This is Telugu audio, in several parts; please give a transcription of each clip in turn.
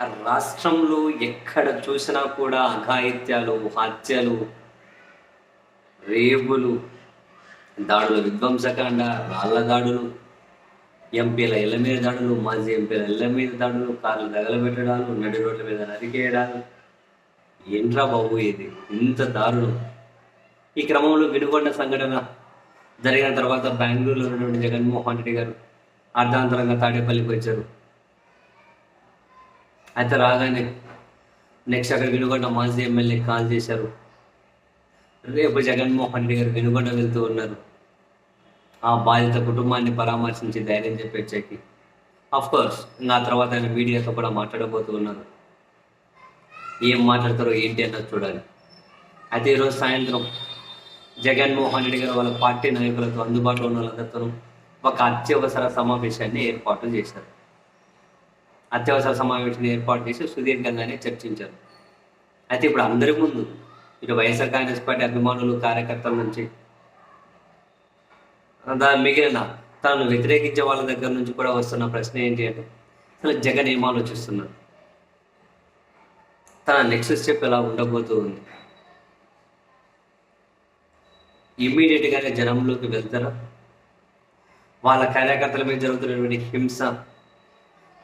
రాష్ట్రంలో ఎక్కడ చూసినా కూడా అఘాయిత్యాలు హత్యలు రేపులు దాడులు విధ్వంసకాండ రాళ్ళ దాడులు ఎంపీల ఇళ్ళ మీద దాడులు మాజీ ఎంపీల ఇళ్ళ మీద దాడులు కార్లు తగలబెట్టడాలు నడి రోడ్ల మీద నరికేయడాలు. ఏంట్రా బాబు ఇది? ఇంత దారుణం. ఈ క్రమంలో వినుకొండ సంఘటన జరిగిన తర్వాత బెంగళూరులో ఉన్నటువంటి జగన్మోహన్ రెడ్డి గారు అర్ధాంతరంగా తాడేపల్లికి వచ్చారు. అయితే రాగానే నెక్స్ట్ అక్కడ వినుగొండ మాజీ ఎమ్మెల్యే కాల్ చేశారు. రేపు జగన్మోహన్ రెడ్డి గారు వినుగొండ వెళ్తూ ఉన్నారు. ఆ బాధిత కుటుంబాన్ని పరామర్శించి ధైర్యం చెప్పి వచ్చాకి అఫ్ కోర్స్ నా తర్వాత ఆయన మీడియాతో కూడా మాట్లాడబోతూ ఉన్నారు. ఏం మాట్లాడతారో ఏంటి అన్నది చూడాలి. అయితే ఈరోజు సాయంత్రం జగన్మోహన్ రెడ్డి గారు వాళ్ళ పార్టీ నాయకులతో అందుబాటులో ఉన్న వాళ్ళందరితో ఒక అత్యవసర సమావేశాన్ని ఏర్పాటు చేశారు. అత్యవసర సమావేశం ఏర్పాటు చేసి సుదీర్ఘంగానే చర్చించారు. అయితే ఇప్పుడు అందరి ముందు ఇటు వైఎస్ఆర్ కాంగ్రెస్ పార్టీ అభిమానులు కార్యకర్తల నుంచి దాని మిగిలిన తనను వ్యతిరేకించే వాళ్ళ దగ్గర నుంచి కూడా వస్తున్న ప్రశ్న ఏంటి అంటే అసలు జగన్ ఏం ఆలోచిస్తున్నారు? తన నెక్స్ట్ స్టెప్ ఎలా ఉండబోతూ ఉంది? ఇమ్మీడియట్గానే జనంలోకి వెళ్తారా? వాళ్ళ కార్యకర్తల మీద జరుగుతున్నటువంటి హింస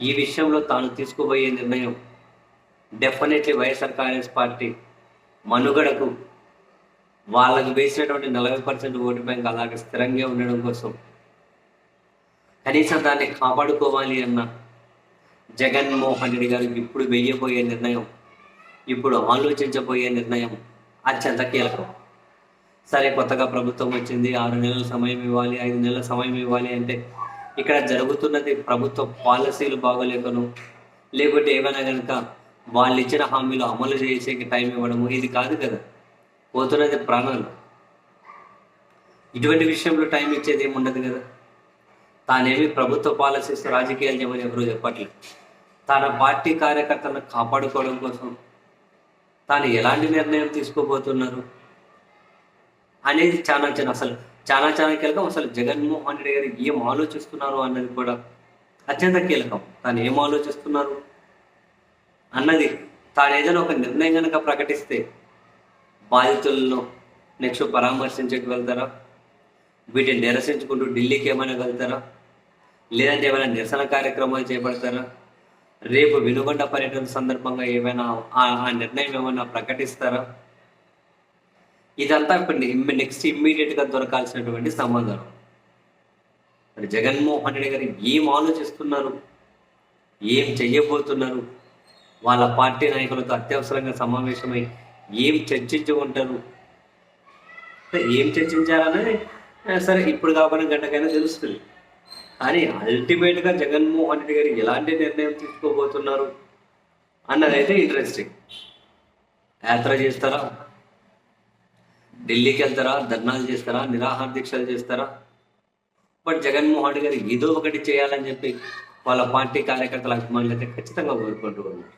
ఈ విషయంలో తాను తీసుకోబోయే నిర్ణయం డెఫినెట్లీ వైఎస్ఆర్ కాంగ్రెస్ పార్టీ మనుగడకు వాళ్ళకు వేసినటువంటి నలభై పర్సెంట్ ఓటు బ్యాంక్ అలాగే స్థిరంగా ఉండడం కోసం కనీసం దాన్ని కాపాడుకోవాలి అన్న జగన్మోహన్ రెడ్డి గారు ఇప్పుడు వెయ్యబోయే నిర్ణయం ఇప్పుడు ఆలోచించబోయే నిర్ణయం అత్యంత కీలకం. సరే కొత్తగా ప్రభుత్వం వచ్చింది ఆరు నెలల సమయం ఇవ్వాలి ఐదు నెలల సమయం ఇవ్వాలి అంటే ఇక్కడ జరుగుతున్నది ప్రభుత్వ పాలసీలు బాగోలేకను లేకుంటే ఏమైనా కనుక వాళ్ళు ఇచ్చిన హామీలు అమలు చేసేకి టైం ఇవ్వడము ఇది కాదు కదా. పోతున్నది ప్రాణాలు. ఇటువంటి విషయంలో టైం ఇచ్చేది ఏమి ఉండదు కదా. తానేమి ప్రభుత్వ పాలసీస్ రాజకీయాలు చేయమని ఎవరు చెప్పట్లేదు. తన పార్టీ కార్యకర్తలను కాపాడుకోవడం కోసం తాను ఎలాంటి నిర్ణయం తీసుకోబోతున్నారు అనేది చాలా చిన్న అసలు చాలా చాలా కీలకం. అసలు జగన్మోహన్ రెడ్డి గారు ఏం ఆలోచిస్తున్నారు అన్నది కూడా అత్యంత కీలకం. తాను ఏం ఆలోచిస్తున్నారు అన్నది తాను ఏదైనా ఒక నిర్ణయం కనుక ప్రకటిస్తే బాధితులను నెక్స్ట్ పరామర్శించకు వెళ్తారా? వీటిని నిరసించుకుంటూ ఢిల్లీకి ఏమైనా వెళ్తారా? లేదంటే ఏమైనా నిరసన కార్యక్రమాలు చేపడతారా? రేపు వినుగొండ పర్యటన సందర్భంగా ఏమైనా ఆ ఆ నిర్ణయం ఏమైనా ప్రకటిస్తారా? ఇదంతా ఇప్పుడు నెక్స్ట్ ఇమ్మీడియట్గా దొరకాల్సినటువంటి సమాధానం. మరి జగన్మోహన్ రెడ్డి గారు ఏం ఆలోచిస్తున్నారు? ఏం చెయ్యబోతున్నారు? వాళ్ళ పార్టీ నాయకులతో అత్యవసరంగా సమావేశమై ఏం చర్చించి ఉంటారు? ఏం చర్చించారనేది సరే ఇప్పుడు కాకుండా గంటకైనా తెలుస్తుంది. కానీ అల్టిమేట్గా జగన్మోహన్ రెడ్డి గారు ఎలాంటి నిర్ణయం తీసుకోబోతున్నారు? అన్నదైతే ఇంట్రెస్టింగ్ యాత్ర చేస్తారా? ఢిల్లీకి వెళ్తారా? ధర్నాలు చేస్తారా? నిరాహార దీక్షలు చేస్తారా? బట్ జగన్మోహన్ రెడ్డి గారు ఏదో ఒకటి చేయాలని చెప్పి వాళ్ళ పార్టీ కార్యకర్తల అభిమానులు అయితే ఖచ్చితంగా కోరుకుంటూ ఉన్నారు.